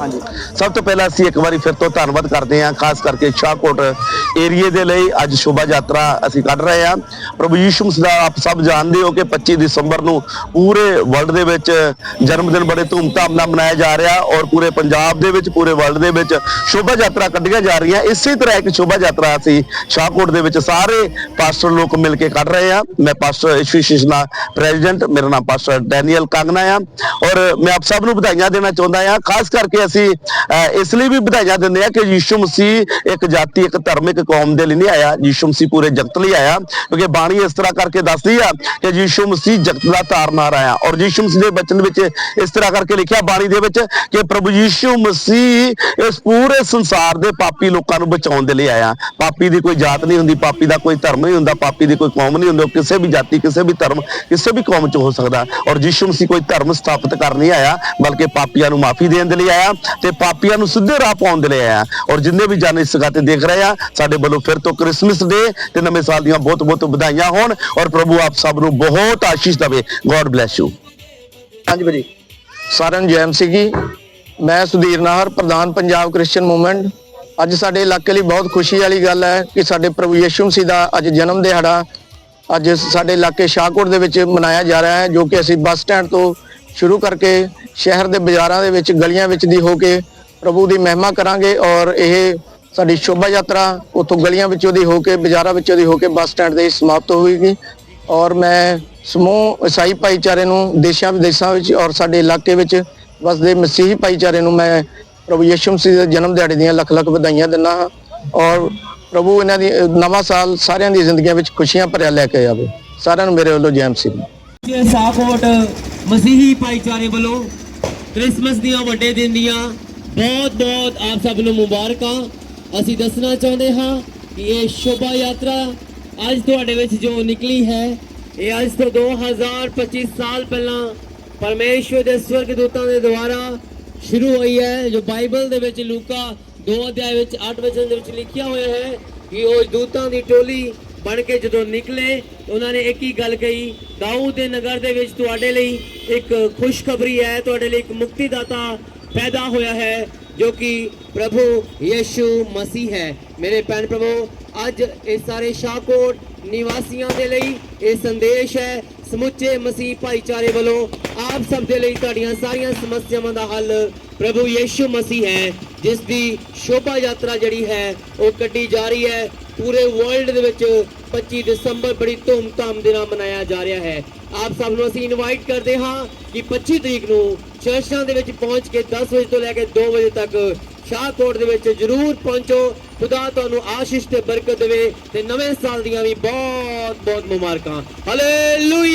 ਹਾਂਜੀ। ਸਭ ਤੋਂ ਪਹਿਲਾਂ ਅਸੀਂ ਇੱਕ ਵਾਰੀ ਫਿਰ ਤੋਂ ਧੰਨਵਾਦ ਕਰਦੇ ਹਾਂ, ਖਾਸ ਕਰਕੇ ਸ਼ਾਹਕੋਟ ਏਰੀਏ ਦੇ ਲਈ ਅੱਜ ਸ਼ੋਭਾ ਯਾਤਰਾ ਅਸੀਂ ਕੱਢ ਰਹੇ ਹਾਂ। ਪ੍ਰਭੂ ਯੀਸ਼ੂ ਮਸੀਹ ਦਾ ਆਪ ਸਭ ਜਾਣਦੇ ਹੋ ਕਿ 25 ਦਸੰਬਰ ਨੂੰ ਪੂਰੇ ਵਰਲਡ ਦੇ ਵਿੱਚ ਜਨਮ ਦਿਨ ਬੜੇ ਧੂਮਧਾਮ ਨਾਲ ਮਨਾਇਆ ਜਾ ਰਿਹਾ ਔਰ ਪੂਰੇ ਪੰਜਾਬ ਦੇ ਵਿੱਚ, ਪੂਰੇ ਵਰਲਡ ਦੇ ਵਿੱਚ ਸ਼ੋਭਾ ਯਾਤਰਾ ਕੱਢੀਆਂ ਜਾ ਰਹੀਆਂ। ਇਸੇ ਤਰ੍ਹਾਂ ਇੱਕ ਸ਼ੋਭਾ ਯਾਤਰਾ ਅਸੀਂ ਸ਼ਾਹਕੋਟ ਦੇ ਵਿੱਚ ਸਾਰੇ ਪਾਸਟਰ ਲੋਕ ਮਿਲ ਕੇ ਕੱਢ ਰਹੇ ਹਾਂ। ਮੈਂ ਪਾਸਟਰ ਐਸੋਸੀਏਸ਼ਨ ਦਾ ਪ੍ਰੈਜ਼ੀਡੈਂਟ, ਮੇਰਾ ਨਾਮ ਪਾਸਟਰ ਡੈਨੀਅਲ ਕਾਂਗਨਾ ਆ। ਔਰ ਮੈਂ ਆਪ ਸਭ ਨੂੰ ਵਧਾਈਆਂ ਦੇਣਾ ਚਾਹੁੰਦਾ ਹਾਂ ਖਾਸ ਕਰਕੇ ਅਸੀਂ ਅਹ, ਇਸ ਲਈ ਵੀ ਵਧਾਈਆਂ ਦਿੰਦੇ ਹਾਂ ਕਿ ਯੀਸ਼ੂ ਮਸੀਹ ਇੱਕ ਜਾਤੀ ਇੱਕ ਧਰਮ ਇੱਕ ਕੌਮ ਦੇ ਲਈ ਨਹੀਂ ਆਇਆ। ਯੀਸ਼ੂ ਮਸੀਹ ਪੂਰੇ ਜਗਤ ਲਈ ਆਇਆ। ਕਿਉਂਕਿ ਬਾਣੀ ਇਸ ਤਰ੍ਹਾਂ ਕਰਕੇ ਦੱਸਦੀ ਆ ਕਿ ਯੀਸ਼ੂ ਮਸੀਹ ਜਗਤ ਦਾ ਤਾਰਨਾਰ ਆਇਆ। ਔਰ ਯੀਸ਼ੂ ਮਸੀਹ ਦੇ ਬਚਨ ਵਿੱਚ ਇਸ ਤਰ੍ਹਾਂ ਕਰਕੇ ਲਿਖਿਆ ਬਾਣੀ ਦੇ ਵਿੱਚ ਕਿ ਪ੍ਰਭੂ ਯੀਸ਼ੂ ਮਸੀਹ ਇਸ ਪੂਰੇ ਸੰਸਾਰ ਦੇ ਪਾਪੀ ਲੋਕਾਂ ਨੂੰ ਬਚਾਉਣ ਦੇ ਲਈ ਆਇਆ। ਪਾਪੀ ਦੀ ਕੋਈ ਜਾਤ ਨਹੀਂ ਹੁੰਦੀ ਪਾਪੀ ਦਾ ਕੋਈ ਧਰਮ ਨਹੀਂ ਹੁੰਦਾ ਪਾਪੀ ਦੀ ਕੋਈ ਕੌਮ ਨਹੀਂ ਹੁੰਦੀ ਉਹ ਕਿਸੇ ਵੀ ਜਾਤੀ ਕਿਸੇ ਵੀ ਧਰਮ ਕਿਸੇ ਵੀ ਕੌਮ ਚ ਹੋ ਸਕਦਾ। ਔਰ ਯੀਸ਼ੂ ਮਸੀਹ ਕੋਈ ਧਰਮ ਸਥਾਪਿਤ ਕਰਨ ਨਹੀਂ ਆਇਆ ਬਲਕਿ ਪਾਪੀਆਂ ਨੂੰ ਮਾਫੀ ਦੇਣ ਦੇ ਲਈ ਆਇਆ ਤੇ ਪਾਪੀਆਂ ਨੂੰ ਸਿੱਧੇ ਰਾਹ ਪਾਉਣ ਦੇ ਲਈ ਆਇਆ ਔਰ ਜਿੰਨੇ ਵੀ ਜਨ ਇਸ ਜਗ੍ਹਾ ਤੇ ਦੇਖ ਰਹੇ ਆ ਸਾਡੇ ਵੱਲੋਂ ਫਿਰ ਤੋਂ ਕ੍ਰਿਸਮਸ ਡੇ ਤੇ ਨਵੇਂ ਸਾਲ ਦੀਆਂ ਬਹੁਤ ਬਹੁਤ ਵਧਾਈਆਂ ਹੋਣ ਔਰ ਪ੍ਰਭੂ ਆਪ ਸਭ ਨੂੰ ਬਹੁਤ ਆਸ਼ੀਸ਼ ਦੇਵੇ। ਗੋਡ ਬlesਸ ਯੂ ਹਾਂਜੀ ਭਾਜੀ। ਸਾਰਿਆਂ ਨੂੰ ਜੈਮ ਸਿੰਘ ਜੀ। ਮੈਂ ਸੁਧੀਰ ਨਾਹਰ ਪ੍ਰਧਾਨ ਪੰਜਾਬ ਕ੍ਰਿਸਚੀਅਨ ਮੂਵਮੈਂਟ। ਅੱਜ ਸਾਡੇ ਇਲਾਕੇ ਲਈ ਬਹੁਤ ਖੁਸ਼ੀ ਵਾਲੀ ਗੱਲ ਹੈ ਕਿ ਸਾਡੇ ਪ੍ਰਭੂ ਯਿਸੂ ਮਸੀਹ ਦਾ ਅੱਜ ਜਨਮ ਦਿਹਾੜਾ ਅੱਜ ਸਾਡੇ ਇਲਾਕੇ ਸ਼ਾਹਕੋਟ ਦੇ ਵਿੱਚ ਮਨਾਇਆ ਜਾ ਰਿਹਾ ਹੈ ਜੋ ਕਿ ਅਸੀਂ ਬੱਸ ਸਟੈਂਡ ਤੋਂ ਸ਼ੁਰੂ ਕਰਕੇ ਸ਼ਹਿਰ ਦੇ ਬਾਜ਼ਾਰਾਂ ਦੇ ਵਿੱਚ, ਗਲੀਆਂ ਵਿੱਚ ਦੀ ਹੋ ਕੇ ਪ੍ਰਭੂ ਦੀ ਮਹਿਮਾ ਕਰਾਂਗੇ ਔਰ ਇਹ ਸਾਡੀ ਸ਼ੋਭਾ ਯਾਤਰਾ ਉੱਥੋਂ ਗਲੀਆਂ ਵਿੱਚੋਂ ਦੀ ਹੋ ਕੇ, ਬਾਜ਼ਾਰਾਂ ਵਿੱਚੋਂ ਦੀ ਹੋ ਕੇ ਬੱਸ ਸਟੈਂਡ ਦੇ ਸਮਾਪਤ ਹੋਏਗੀ ਔਰ ਮੈਂ ਸਮੂਹ ਈਸਾਈ ਭਾਈਚਾਰੇ ਨੂੰ ਦੇਸ਼ਾਂ ਵਿਦੇਸ਼ਾਂ ਵਿੱਚ ਔਰ ਸਾਡੇ ਇਲਾਕੇ ਵਿੱਚ ਵਸਦੇ ਮਸੀਹੀ ਭਾਈਚਾਰੇ ਨੂੰ ਮੈਂ ਪ੍ਰਭੂ ਯਿਸੂ ਮਸੀਹ ਦੇ ਜਨਮ ਦਿਹਾੜੇ ਦੀਆਂ ਲੱਖ ਲੱਖ ਵਧਾਈਆਂ ਦਿੰਦਾ ਹਾਂ ਔਰ ਪ੍ਰਭੂ ਇਹਨਾਂ ਦੀ, ਨਵਾਂ ਸਾਲ ਸਾਰਿਆਂ ਦੀ ਜ਼ਿੰਦਗੀਆਂ ਵਿੱਚ ਖੁਸ਼ੀਆਂ ਭਰਿਆ ਲੈ ਕੇ ਆਵੇ। ਸਾਰਿਆਂ ਨੂੰ ਮੇਰੇ ਵੱਲੋਂ ਜੈ ਮਸੀਹ। ਜੇ ਸਾਕੋਟ ਮਸੀਹੀ ਭਾਈਚਾਰੇ ਵੱਲੋਂ ਕ੍ਰਿਸਮਸ ਦੀਆਂ ਵੱਡੇ ਦਿਨ ਦੀਆਂ ਬਹੁਤ ਬਹੁਤ ਆਪ ਸਭ ਨੂੰ ਮੁਬਾਰਕਾਂ। ਅਸੀਂ ਦੱਸਣਾ ਚਾਹੁੰਦੇ ਹਾਂ ਕਿ ਇਹ ਸ਼ੋਭਾ ਯਾਤਰਾ ਅੱਜ ਤੁਹਾਡੇ ਵਿੱਚ ਜੋ ਨਿਕਲੀ ਹੈ, ਇਹ ਅੱਜ ਤੋਂ 2025 ਸਾਲ ਪਹਿਲਾਂ ਪਰਮੇਸ਼ਵਰ ਦੇ ਸਵਰਗ ਦੂਤਾਂ ਦੇ ਦੁਆਰਾ ਸ਼ੁਰੂ ਹੋਈ ਹੈ, ਜੋ ਬਾਈਬਲ ਦੇ ਵਿੱਚ ਲੂਕਾ 2 ਅਧਿਆਇ ਵਿੱਚ 8 ਵਚਨ ਦੇ ਵਿੱਚ ਲਿਖਿਆ ਹੋਇਆ ਹੈ ਕਿ ਉਹ ਦੂਤਾਂ ਦੀ ਟੋਲੀ ਬਣ ਕੇ ਜਦੋਂ ਨਿਕਲੇ, ਉਹਨਾਂ ਨੇ ਇੱਕ ਹੀ ਗੱਲ ਕਹੀ, ਦਾਊਦ ਦੇ ਨਗਰ ਦੇ ਵਿੱਚ ਤੁਹਾਡੇ ਲਈ ਇੱਕ ਖੁਸ਼ਖਬਰੀ ਹੈ, ਤੁਹਾਡੇ ਲਈ ਇੱਕ ਮੁਕਤੀਦਾਤਾ ਪੈਦਾ ਹੋਇਆ ਹੈ, ਜੋ ਕਿ ਪ੍ਰਭੂ ਯਿਸੂ ਮਸੀਹ ਹੈ। ਮੇਰੇ ਭੈਣ ਪ੍ਰਭੂ ਅੱਜ ਇਹ ਸਾਰੇ ਸ਼ਾਹਕੋਟ ਨਿਵਾਸੀਆਂ ਦੇ ਲਈ ਇਹ ਸੰਦੇਸ਼ ਹੈ, ਸਮੁੱਚੇ ਮਸੀਹ ਭਾਈਚਾਰੇ ਵੱਲੋਂ ਆਪ ਸਭ ਦੇ ਲਈ ਤੁਹਾਡੀਆਂ ਸਾਰੀਆਂ ਸਮੱਸਿਆਵਾਂ ਦਾ ਹੱਲ ਪ੍ਰਭੂ ਯਿਸੂ ਮਸੀਹ ਹੈ। ਜਿਸ ਦੀ ਸ਼ੋਭਾ ਯਾਤਰਾ ਜਿਹੜੀ ਹੈ, ਉਹ ਕੱਢੀ ਜਾ ਰਹੀ ਹੈ। ਪੂਰੇ ਵਰਲਡ ਦੇ ਵਿੱਚ 25 ਦਸੰਬਰ ਬੜੀ ਧੂਮ ਧਾਮ ਦੇ ਨਾਲ ਮਨਾਇਆ ਜਾ ਰਿਹਾ ਹੈ। ਆਪ ਸਭ ਨੂੰ ਅਸੀਂ ਇਨਵਾਈਟ ਕਰਦੇ ਹਾਂ ਕਿ 25 ਤਰੀਕ ਨੂੰ ਚਰਚਾਂ ਦੇ ਵਿੱਚ ਪਹੁੰਚ ਕੇ 10 ਵਜੇ ਤੋਂ ਲੈ ਕੇ 2 ਵਜੇ ਤੱਕ ਸ਼ਾਹਕੋਟ ਦੇ ਵਿੱਚ ਜਰੂਰ ਪਹੁੰਚੋ। ਖੁਦਾ ਤੁਹਾਨੂੰ ਆਸ਼ੀਸ਼ ਤੇ ਬਰਕਤ ਦੇਵੇ ਤੇ ਨਵੇਂ ਸਾਲ ਦੀਆਂ ਵੀ ਬਹੁਤ ਬਹੁਤ ਮੁਬਾਰਕਾਂ। ਹਾਲੇਲੂਇਆ